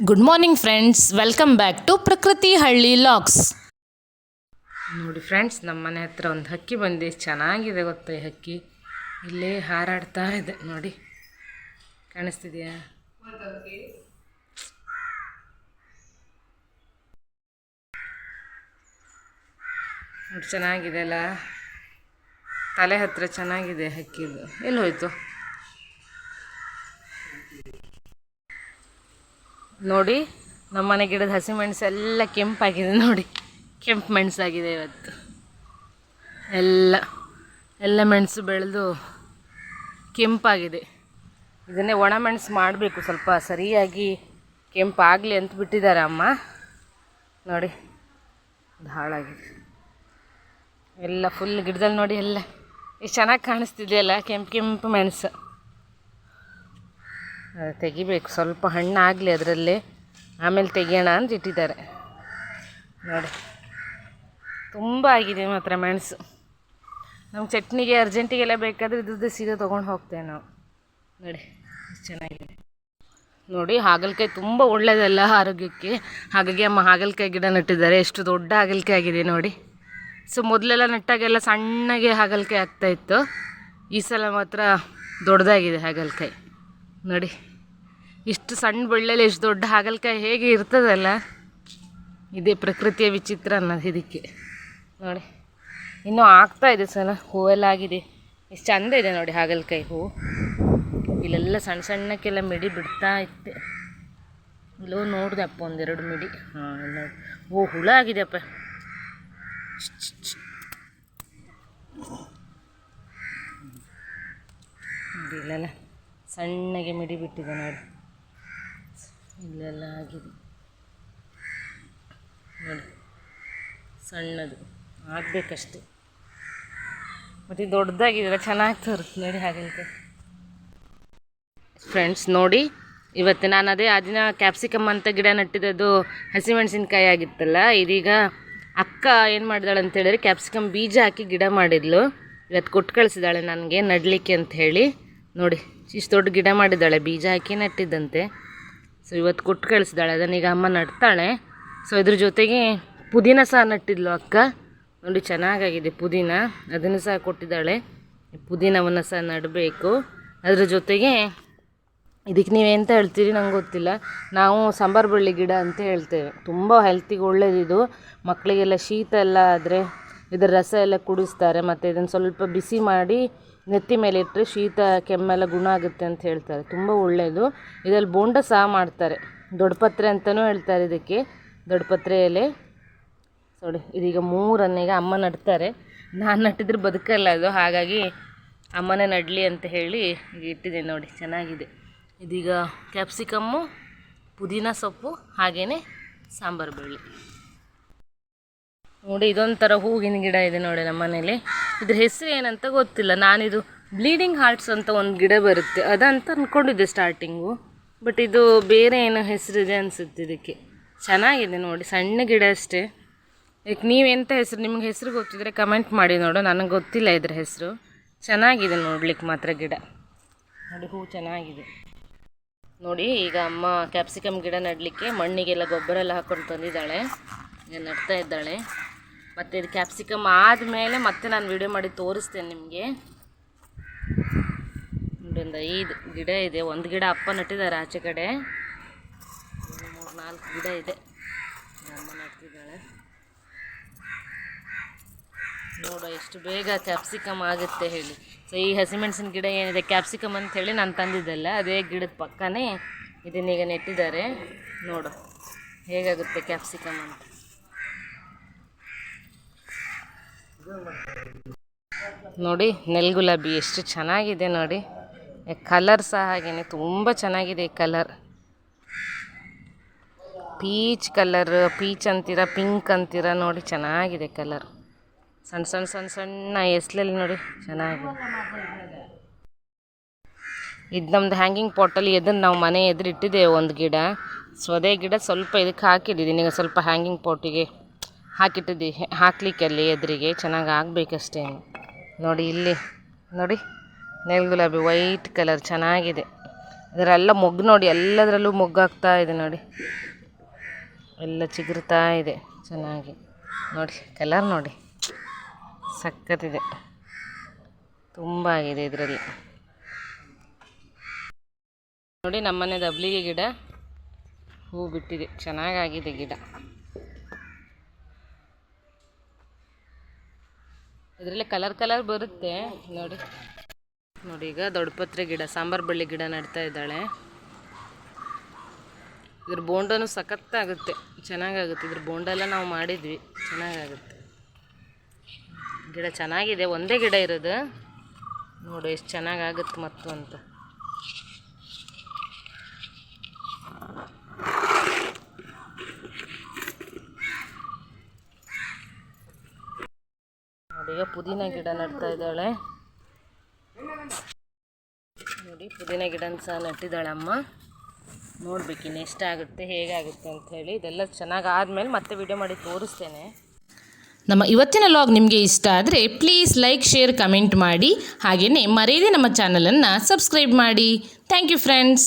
Good morning friends welcome back to Prakruti Halli looks ನೋಡಿ friends ನಮ್ಮ ಮನೆ ಹತ್ರ ಒಂದು ಹಕ್ಕಿ ಬಂದಿದೆ ಚೆನ್ನಾಗಿದೆ ಗೊತ್ತಾ ಈ ಹಕ್ಕಿ? ಇಲ್ಲೇ ಹಾರಾಡ್ತಾ ಇದೆ. ನೋಡಿ, ಕಾಣಿಸ್ತಿದೆಯಾ? ನೋಡಿ, ಚೆನ್ನಾಗಿದೆ ಅಲ್ಲ? ತಲೆ ಹತ್ರ ಚೆನ್ನಾಗಿದೆ ಹಕ್ಕಿದು. ಎಲ್ಲಿ ಹೋಯ್ತು? ನೋಡಿ, ನಮ್ಮ ಮನೆ ಗಿಡದ ಹಸಿಮೆಣಸು ಎಲ್ಲ ಕೆಂಪಾಗಿದೆ ನೋಡಿ. ಕೆಂಪು ಮೆಣಸಾಗಿದೆ ಇವತ್ತು. ಎಲ್ಲ ಎಲ್ಲ ಮೆಣಸು ಬೆಳೆದು ಕೆಂಪಾಗಿದೆ. ಇದನ್ನೇ ಒಣ ಮೆಣಸು ಮಾಡಬೇಕು, ಸ್ವಲ್ಪ ಸರಿಯಾಗಿ ಕೆಂಪಾಗಲಿ ಅಂತ ಬಿಟ್ಟಿದ್ದಾರೆ ಅಮ್ಮ. ನೋಡಿ, ಅದು ಹಾಳಾಗಿದೆ. ಎಲ್ಲ ಫುಲ್ ಗಿಡದಲ್ಲಿ ನೋಡಿ ಎಲ್ಲ. ಎಷ್ಟು ಚೆನ್ನಾಗಿ ಕಾಣಿಸ್ತಿದೆಯಲ್ಲ, ಕೆಂಪು ಕೆಂಪು ಮೆಣಸು. ತೆಗಿಬೇಕು. ಸ್ವಲ್ಪ ಹಣ್ಣಾಗಲಿ ಅದರಲ್ಲಿ. ಆಮೇಲೆ ತೆಗಿಯೋಣ ಅಂತ ಇಟ್ಟಿದ್ದಾರೆ. ನೋಡಿ. ತುಂಬ ಆಗಿದೆ ಮಾತ್ರ ಮೆಣಸು. ನಮ್ಮ ಚಟ್ನಿಗೆ ಅರ್ಜೆಂಟಿಗೆಲ್ಲ ಬೇಕಾದರೆ ಇದ್ರದ್ದು ಸೀದಾ ತೊಗೊಂಡು ಹೋಗ್ತೇವೆ ನಾವು. ನೋಡಿ ಚೆನ್ನಾಗಿದೆ. ನೋಡಿ, ಹಾಗಲಕಾಯಿ ತುಂಬ ಒಳ್ಳೆಯದಲ್ಲ ಆರೋಗ್ಯಕ್ಕೆ. ಹಾಗಾಗಿ ಅಮ್ಮ ಹಾಗಲಕಾಯಿ ಗಿಡ ನೆಟ್ಟಿದ್ದಾರೆ. ಎಷ್ಟು ದೊಡ್ಡ ಹಾಗಲಕಾಯಿ ಆಗಿದೆ ನೋಡಿ. ಸೊ, ಮೊದಲೆಲ್ಲ ನೆಟ್ಟಾಗೆಲ್ಲ ಸಣ್ಣಗೆ ಹಾಗಲಕಾಯಿ ಆಗ್ತಾಯಿತ್ತು ಈ ಸಲ ಮಾತ್ರ ದೊಡ್ಡದಾಗಿದೆ ಹಾಗಲಕಾಯಿ. ನೋಡಿ. ಇಷ್ಟು ಸಣ್ಣ ಬಳ್ಳಿಯಲ್ಲಿ ಎಷ್ಟು ದೊಡ್ಡ ಹಾಗಲಕಾಯಿ ಹೇಗೆ ಇರ್ತದಲ್ಲ? ಇದೇ ಪ್ರಕೃತಿಯ ವಿಚಿತ್ರ ಅನ್ನೋದು ಇದಕ್ಕೆ. ನೋಡಿ, ಇನ್ನೂ ಆಗ್ತಾ ಇದೆ ಸಲ ಹೂವೆಲ್ಲ ಆಗಿದೆ ಎಷ್ಟು ಚಂದ ಇದೆ ನೋಡಿ ಹಾಗಲಕಾಯಿ ಹೂವು ಇಲ್ಲೆಲ್ಲ ಸಣ್ಣ ಸಣ್ಣಕ್ಕೆಲ್ಲ ಮಿಡಿ ಬಿಡ್ತಾ ಇತ್ತು. ಇಲ್ಲೋ ನೋಡಿದೆಪ್ಪ ಒಂದೆರಡು ಮಿಡಿ. ಹಾಂ ನೋಡಿ ಓ, ಹುಳ ಆಗಿದೆಯಪ್ಪ ಅಪ್ಪ. ಇಲ್ಲೆಲ್ಲ. ಸಣ್ಣಗೆ ಮಿಡಿ ಬಿಟ್ಟಿದೆ ನೋಡಿ. ಇಲ್ಲೆಲ್ಲ ಆಗಿದೆ. ನೋಡಿ, ಸಣ್ಣದು. ಆಗಬೇಕಷ್ಟೆ. ಮತ್ತು ದೊಡ್ಡದಾಗಿದೆಯಲ್ಲ ದೊಡ್ಡದಾಗಿದೆ ಚೆನ್ನಾಗಿ ತೋರುತ್ತೆ ನೋಡಿ ಹಾಗಂತೆ. ಫ್ರೆಂಡ್ಸ್ ನೋಡಿ, ಇವತ್ತು ನಾನು ಅದೇ ಆ ದಿನ ಕ್ಯಾಪ್ಸಿಕಮ್ ಅಂತ ಗಿಡ ನೆಟ್ಟಿದ್ದು ಹಸಿಮೆಣಸಿನ್ಕಾಯಿ ಆಗಿತ್ತಲ್ಲ, ಇದೀಗ ಅಕ್ಕ ಏನು ಮಾಡಿದಾಳೆ ಅಂತೇಳಿದ್ರೆ ಕ್ಯಾಪ್ಸಿಕಮ್ ಬೀಜ ಹಾಕಿ ಗಿಡ ಮಾಡಿದ್ಲು. ಇವತ್ತು ಕೊಟ್ಟು ಕಳಿಸಿದಾಳೆ ನನಗೆ, ನಡಲಿಕ್ಕೆ ಅಂತ ಹೇಳಿ. ನೋಡಿ. ಇಷ್ಟು ದೊಡ್ಡ ಗಿಡ ಮಾಡಿದ್ದಾಳೆ, ಬೀಜ ಹಾಕಿ ನೆಟ್ಟಿದ್ದಂತೆ. ಸೊ ಇವತ್ತು ಕೊಟ್ಟು ಕಳಿಸಿದಾಳೆ ಅದನ್ನೀಗ ಅಮ್ಮ ನಡ್ತಾಳೆ. ಸೊ ಇದ್ರ ಜೊತೆಗೆ ಪುದೀನ ಸಹ ನಟ್ಟಿದ್ಲು ಅಕ್ಕ. ನೋಡಿ, ಚೆನ್ನಾಗಾಗಿದೆ ಪುದೀನ. ಅದನ್ನು ಸಹ ಕೊಟ್ಟಿದ್ದಾಳೆ. ಪುದೀನವನ್ನು ಸಹ ನಡಬೇಕು. ಅದರ ಜೊತೆಗೆ ಇದಕ್ಕೆ ನೀವೆಂತ ಹೇಳ್ತೀರಿ ನಂಗೆ ಗೊತ್ತಿಲ್ಲ. ನಾವು ಸಾಂಬಾರು ಬಳ್ಳಿ ಗಿಡ ಅಂತ ಹೇಳ್ತೇವೆ. ತುಂಬ ಹೆಲ್ತಿಗೆ ಒಳ್ಳೇದಿದು. ಮಕ್ಕಳಿಗೆಲ್ಲ ಶೀತ ಎಲ್ಲ ಆದರೆ ಇದರ ರಸ ಎಲ್ಲ ಕುಡಿಸ್ತಾರೆ, ಮತ್ತು ಇದನ್ನು ಸ್ವಲ್ಪ ಬಿಸಿ ಮಾಡಿ ನೆತ್ತಿ ಮೇಲೆ ಇಟ್ಟರೆ ಶೀತ, ಕೆಮ್ಮೆಲ್ಲ ಗುಣ ಆಗುತ್ತೆ ಅಂತ ಹೇಳ್ತಾರೆ. ತುಂಬ ಒಳ್ಳೆಯದು ಇದರಲ್ಲಿ ಬೋಂಡ ಸಹ ಮಾಡ್ತಾರೆ. ದೊಡ್ಡಪತ್ರೆ ಅಂತಲೂ ಹೇಳ್ತಾರೆ ಇದಕ್ಕೆ. ದೊಡ್ಡಪತ್ರೆ ಎಲೆ. ನೋಡಿ ಇದೀಗ ಮೂರನ್ನೀಗ ಅಮ್ಮ ನಡ್ತಾರೆ. ನಾನು ನಟ್ಟಿದ್ರೆ ಬದುಕಲ್ಲ ಅದು. ಹಾಗಾಗಿ ಅಮ್ಮನೇ ನಡಲಿ ಅಂತ ಹೇಳಿ ಈಗ ಇಟ್ಟಿದ್ದೀನಿ ನೋಡಿ, ಚೆನ್ನಾಗಿದೆ. ಇದೀಗ ಕ್ಯಾಪ್ಸಿಕಮ್ಮು, ಪುದೀನ ಸೊಪ್ಪು ಹಾಗೆಯೇ ಸಾಂಬಾರು ಬಳ್ಳಿ ನೋಡಿ, ಇದೊಂಥರ ಹೂವಿನ ಗಿಡ ಇದೆ ನೋಡಿ ನಮ್ಮ ಮನೇಲಿ. ಇದ್ರ ಹೆಸರು ಏನಂತ ಗೊತ್ತಿಲ್ಲ. ನಾನಿದು ಬ್ಲೀಡಿಂಗ್ ಹಾರ್ಟ್ಸ್ ಅಂತ ಒಂದು ಗಿಡ ಬರುತ್ತೆ. ಅದಂತ ಅಂದ್ಕೊಂಡಿದ್ದೆ ಸ್ಟಾರ್ಟಿಂಗು ಬಟ್ ಇದು ಬೇರೆ ಏನೋ ಹೆಸರಿದೆ ಅನಿಸುತ್ತೆ ಇದಕ್ಕೆ. ಚೆನ್ನಾಗಿದೆ ನೋಡಿ, ಸಣ್ಣ ಗಿಡ ಅಷ್ಟೇ. ಈಗ ನೀವೆಂಥ ಹೆಸರು, ನಿಮ್ಗೆ ಹೆಸರು ಗೊತ್ತಿದ್ರೆ ಕಮೆಂಟ್ ಮಾಡಿ ನೋಡು. ನನಗೆ ಗೊತ್ತಿಲ್ಲ ಇದ್ರ ಹೆಸರು. ಚೆನ್ನಾಗಿದೆ ನೋಡ್ಲಿಕ್ಕೆ ಮಾತ್ರ ಗಿಡ. ನೋಡಿ, ಹೂ ಚೆನ್ನಾಗಿದೆ. ನೋಡಿ, ಈಗ ಅಮ್ಮ ಕ್ಯಾಪ್ಸಿಕಮ್ ಗಿಡ ನೆಡಲಿಕ್ಕೆ ಮಣ್ಣಿಗೆಲ್ಲ ಗೊಬ್ಬರ ಎಲ್ಲ ಹಾಕ್ಕೊಂಡು ತಂದಿದ್ದಾಳೆ. ಈಗ ನಡ್ತಾ ಇದ್ದಾಳೆ. ಮತ್ತು ಇದು ಕ್ಯಾಪ್ಸಿಕಮ್ ಆದಮೇಲೆ ಮತ್ತೆ ನಾನು ವಿಡಿಯೋ ಮಾಡಿ ತೋರಿಸ್ತೇನೆ ನಿಮಗೆ. ಒಂದು ಐದು ಗಿಡ ಇದೆ. ಒಂದು ಗಿಡ ಅಪ್ಪ ನಟ್ಟಿದ್ದಾರೆ ಆಚೆ ಕಡೆ. ಮೂರು, ನಾಲ್ಕು ಗಿಡ ಇದೆ. ಅಮ್ಮ ನಟ್ಟಿದ್ದಾಳೆ. ನೋಡು ಎಷ್ಟು ಬೇಗ ಕ್ಯಾಪ್ಸಿಕಮ್ ಆಗುತ್ತೆ ಹೇಳಿ. ಸೊ ಈ ಹಸಿಮೆಣಸಿನ ಗಿಡ ಏನಿದೆ ಕ್ಯಾಪ್ಸಿಕಮ್ ಅಂತ ಹೇಳಿ ನಾನು ತಂದಿದ್ದಲ್ಲ, ಅದೇ ಗಿಡದ ಪಕ್ಕನೇ ಇದನ್ನೀಗ ನೆಟ್ಟಿದ್ದಾರೆ. ನೋಡು, ಹೇಗಾಗುತ್ತೆ ಕ್ಯಾಪ್ಸಿಕಮ್ ಅಂತ. ನೋಡಿ ನೆಲ್ಗುಲಾಬಿ ಎಷ್ಟು ಚೆನ್ನಾಗಿದೆ ನೋಡಿ. ಕಲರ್ ಸಹ ಹಾಗೇನೆ, ತುಂಬ ಚೆನ್ನಾಗಿದೆ ಈ ಕಲರ್ ಪೀಚ್ ಕಲರ್ ಪೀಚ್ ಅಂತೀರ ಪಿಂಕ್ ಅಂತೀರ ನೋಡಿ, ಚೆನ್ನಾಗಿದೆ ಕಲರ್ ಸಣ್ಣ ಸಣ್ಣ ಸಣ್ಣ ಸಣ್ಣ ಎಸ್ಲಲ್ಲಿ ನೋಡಿ, ಚೆನ್ನಾಗಿದೆ. ಇದು ನಮ್ದು ಹ್ಯಾಂಗಿಂಗ್ ಪಾಟಲ್ಲಿ ಎದುರು ನಾವು ಮನೆ ಎದುರು ಇಟ್ಟಿದ್ದೇವೆ ಒಂದು ಗಿಡ. ಸೊ ಗಿಡ ಸ್ವಲ್ಪ ಇದಕ್ಕೆ ಹಾಕಿದ್ದೀನಿ ಈಗ ಸ್ವಲ್ಪ ಹ್ಯಾಂಗಿಂಗ್ ಪಾಟಿಗೆ ಹಾಕಿಟ್ಟಿದ್ದೀವಿ ಹಾಕ್ಲಿಕ್ಕೆ ಅಲ್ಲಿ ಎದುರಿಗೆ. ಚೆನ್ನಾಗಿ ಆಗಬೇಕಷ್ಟೇ ನೋಡಿ ಇಲ್ಲಿ, ನೋಡಿ. ನೆಲ್ ಗುಲಾಬಿ ವೈಟ್ ಕಲರ್ ಚೆನ್ನಾಗಿದೆ. ಇದರೆಲ್ಲ ಮೊಗ್ಗು ನೋಡಿ, ಎಲ್ಲದರಲ್ಲೂ ಮೊಗ್ಗಾಗ್ತಾ ಇದೆ ನೋಡಿ. ಎಲ್ಲ ಚಿಗುರ್ತಾ ಇದೆ, ಚೆನ್ನಾಗಿ. ನೋಡಿ, ಕಲರ್ ನೋಡಿ. ಸಕ್ಕತ್ತಿದೆ ತುಂಬ ಆಗಿದೆ ಇದರಲ್ಲಿ. ನೋಡಿ ನಮ್ಮನೆ ದಬ್ಲಿಗೆ ಗಿಡ ಹೂ ಬಿಟ್ಟಿದೆ. ಚೆನ್ನಾಗಾಗಿದೆ ಗಿಡ. ಇದರಲ್ಲಿ ಕಲರ್ ಕಲರ್ ಬರುತ್ತೆ. ನೋಡಿ. ನೋಡಿ, ಈಗ ದೊಡ್ಡಪತ್ರೆ ಗಿಡ, ಸಾಂಬಾರು ಬಳ್ಳಿ ಗಿಡ ನೆಡ್ತಾ ಇದ್ದಾಳೆ. ಇದ್ರ ಬೋಂಡನು ಸಖತ್ತಾಗುತ್ತೆ. ಚೆನ್ನಾಗಾಗುತ್ತೆ. ಇದ್ರ ಬೋಂಡೆಲ್ಲ ನಾವು ಮಾಡಿದ್ವಿ. ಚೆನ್ನಾಗಾಗುತ್ತೆ. ಗಿಡ ಚೆನ್ನಾಗಿದೆ. ಒಂದೇ ಗಿಡ ಇರೋದು. ನೋಡು, ಎಷ್ಟು ಚೆನ್ನಾಗಾಗುತ್ತೆ ಮತ್ತು ಅಂತ ನೋಡಿ ಈಗ ಪುದೀನ ಗಿಡ ನೆಡ್ತಾ ಇದ್ದಾಳೆ. ನೋಡಿ, ಪುದೀನ ಗಿಡನ ಸಹ ನೆಟ್ಟಿದ್ದಾಳೆ ಅಮ್ಮ ನೋಡ್ಬೇಕು ಇನ್ನು ಎಷ್ಟಾಗುತ್ತೆ ಹೇಗಾಗುತ್ತೆ ಹೇಳಿ. ಇದೆಲ್ಲ ಚೆನ್ನಾಗಿ ಆದಮೇಲೆ ಮತ್ತೆ ವಿಡಿಯೋ ಮಾಡಿ ತೋರಿಸ್ತೇನೆ. ನಮ್ಮ ಇವತ್ತಿನ ಲಾಗ್ ನಿಮಗೆ ಇಷ್ಟ ಆದರೆ ಪ್ಲೀಸ್ ಲೈಕ್ ಶೇರ್ ಕಮೆಂಟ್ ಮಾಡಿ. ಹಾಗೆಯೇ ಮರೆಯದೆ ನಮ್ಮ ಚಾನಲನ್ನು ಸಬ್ಸ್ಕ್ರೈಬ್ ಮಾಡಿ. Thank you friends